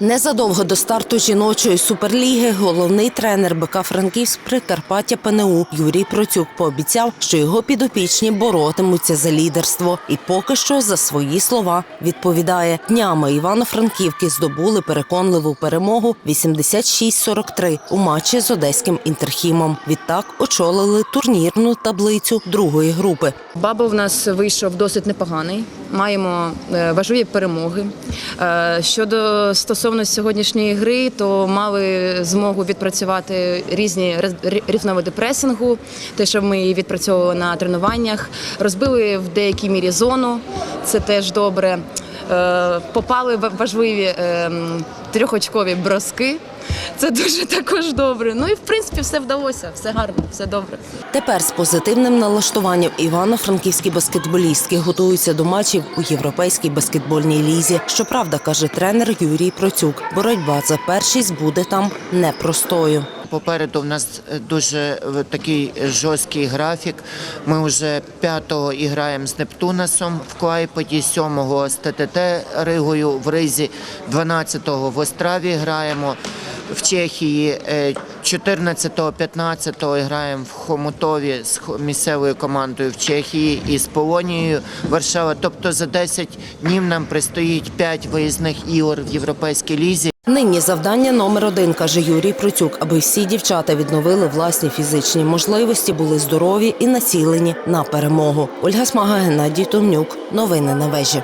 Незадовго до старту жіночої суперліги головний тренер БК Франківськ Прикарпаття ПНУ Юрій Процюк пообіцяв, що його підопічні боротимуться за лідерство, і поки що за свої слова відповідає днями Івано-Франківки здобули переконливу перемогу 86-43 у матчі з одеським інтерхімом. Відтак очолили турнірну таблицю другої групи. Бабл в нас вийшов досить непоганий. Маємо е, важливі перемоги. Е, Щодо стосовно сьогоднішньої гри, то мали змогу відпрацювати різні рівновиди пресингу, те, що ми відпрацьовували на тренуваннях. Розбили в деякій мірі зону, це теж добре. Е, Попали важливі е, трьохочкові броски. Це дуже також добре. Ну і в принципі все вдалося, все гарно, все добре. Тепер з позитивним налаштуванням івано-франківські баскетболістки готуються до матчів у європейській баскетбольній лізі. Щоправда, каже тренер Юрій Процюк, боротьба за першість буде там непростою. Попереду в нас е, дуже е, такий жорсткий графік. Ми вже 5-го і граємо з Нептунасом в Клайпеді, 7-го з ТТТ Ригою в Ризі, 12-го в Остраві граємо. В Чехії е, 14-го, 15-го граємо в Хомутові з місцевою командою в Чехії і з Полонією Варшава. Тобто за 10 днів нам предстоїть 5 виїзних ігор в Європейській лізі. Нині завдання номер один, каже Юрій Процюк, аби всі дівчата відновили власні фізичні можливості, були здорові і націлені на перемогу. Ольга Смага, Геннадій Томнюк. Новини на вежі.